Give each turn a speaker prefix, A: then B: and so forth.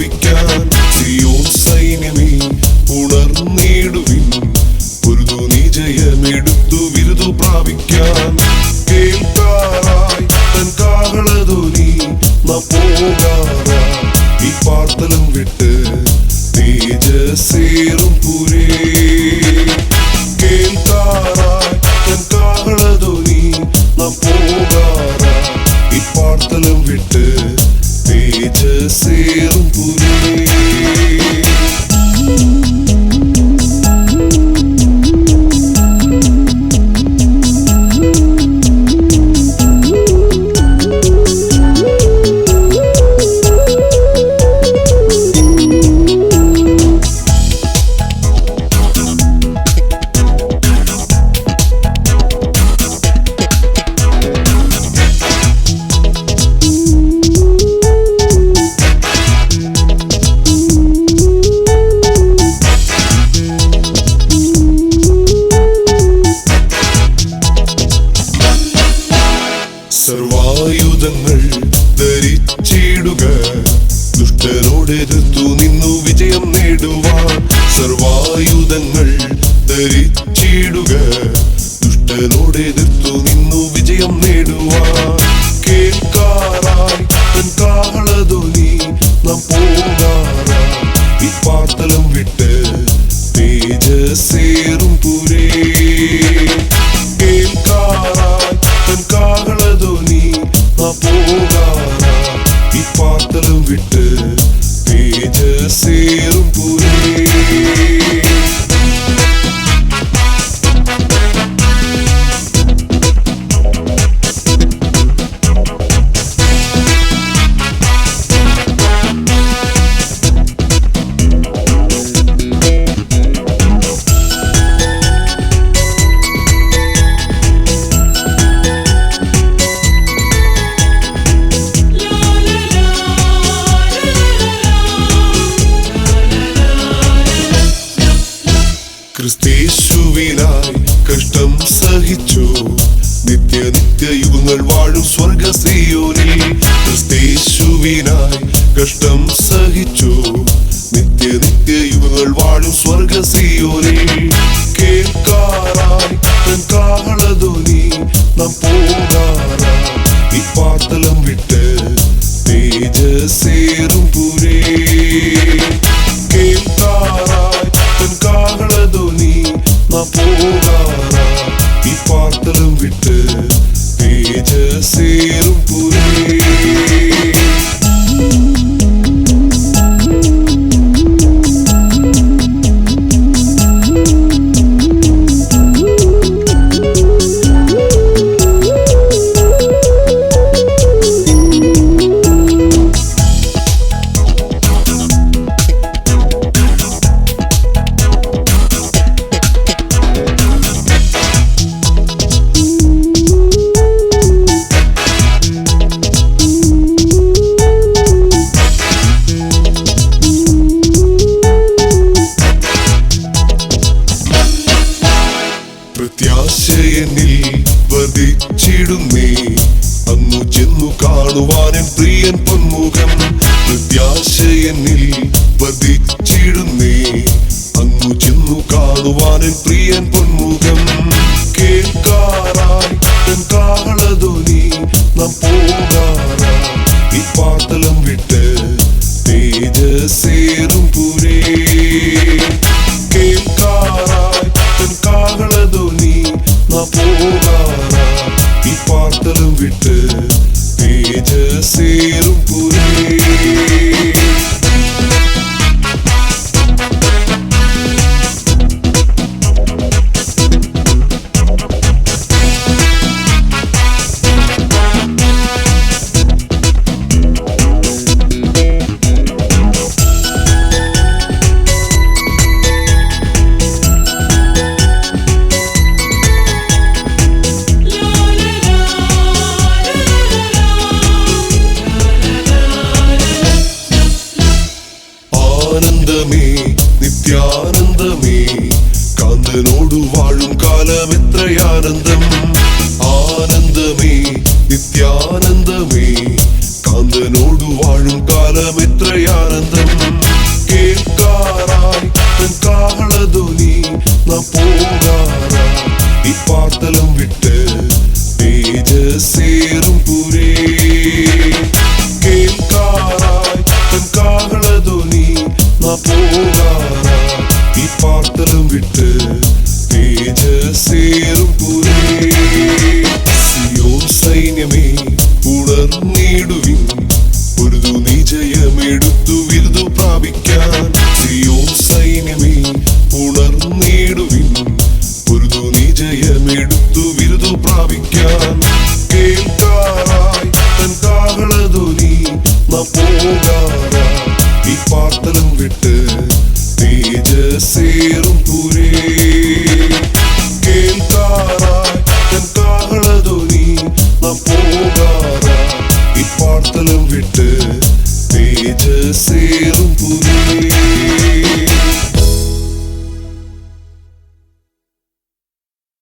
A: പ്രാപിക്കാൻ സിയോൻ സൈന്യമേ ഉണർന്നിടുവിൻ പൊരുതു നീ ജയമെടുത്തു വിരുദു പ്രാപിക്കാൻ. കേൾക്കാറായി തൻ കാഹളധ്വനി നാം പോകാറായി ഈ പാർത്തലം വിട്ട് തേജസേറും പുരേ. കേൾക്കാറായി തൻ കാഹളധ്വനി നാം പോകാറായി ഈ പാർത്തലം വിട്ട് തേജസേറും പുരേ സർവായുധങ്ങൾ നിന്നു വിജയം നേടുവാൻ സർവായുധങ്ങൾ ധരിച്ചിടുക. ദുഷ്ടനോട് എതിർത്തു നിന്നു വിജയം നേടുവാൻ കേൾക്കാറായി തൻ കാഹളധ്വനി നാം പോകാറായി. ഈ പാർത്തലം വിട്ട് തേജസേറും പുരേ. കേൾക്കാറായി തൻ കാഹളധ്വനി നാം പോകാറായി. ഈ പാർത്തലം വിട്ട് തേജസേറും പുരേ ക്രിസ്തേശുവിനായി കഷ്ടം സഹിച്ചു. നിത്യ യുഗങ്ങൾ വാഴും സ്വർഗ സിയോനിൽ ക്രിസ്തേശുവിനായി കഷ്ടം സഹിച്ചു. നിത്യ യുഗങ്ങൾ വാഴും സ്വർഗ സിയോനിൽ കേൾക്കാറായി തൻ കാഹളധ്വനി നാം പോകാറായി. ഈ പാത്തലം വിട്ട് തേജസേറും നാം പോകാറായി ഈ പാർത്തലം വിട്ട് തേജസേറും പ്രത്യാശയെന്നിൽ വധിച്ചിടുന്നേ. അങ്ങു ചെന്നു കാണുവാനൻ പ്രിയൻ പൊന്മുഖം പ്രത്യാശയെന്നിൽ വധിച്ചിടുന്നേ. അങ്ങു ചെന്നു കാണുവാനൻ പ്രിയൻ പൊന്മുഖം കേൾക്കാറായി തൻ കാഹളധ്വനി നാം പോകാറായി. ഈ പാട്ടലം വിട്ട് തേജസേറും ഈ പാർത്തലം വിട്ട് തേജസേറും നിത്യാനന്ദമേ കാന്തനോടു വാഴും കാലം എത്രയാനന്ദം ആനന്ദമേ നിത്യാനന്ദമേ കാന്തനോടു വാഴും കാലം എത്രയാനന്ദം കേൾക്കാറായി തൻ കാഹളധ്വനി നാം പോകാറായി ഈ പാർത്തലം വിട്ട് തേജസേറും പുരേ കേൾക്കാറായി തൻ കാഹളധ്വനി നാം പോകാറായി ഈ പാർത്തലം വിട്ട് തേജസേറും സേറും സിയോൻ സൈന്യമേ ഉണർന്നിടുവിൻ പൊരുതു നിജയമെടുത്തു വിരുതു പ്രാപിക്കാൻ സിയോ സൈന്യമേ ഉണർന്നിടുവിൻ പൊരുതു നിജയമെടുത്തു വിരുതു പ്രാപിക്കാൻ കേൾക്കാറായി തൻ കാഹളധ്വനി പോകാറായി ഈ പാർത്തലം വിട്ട് പുരേ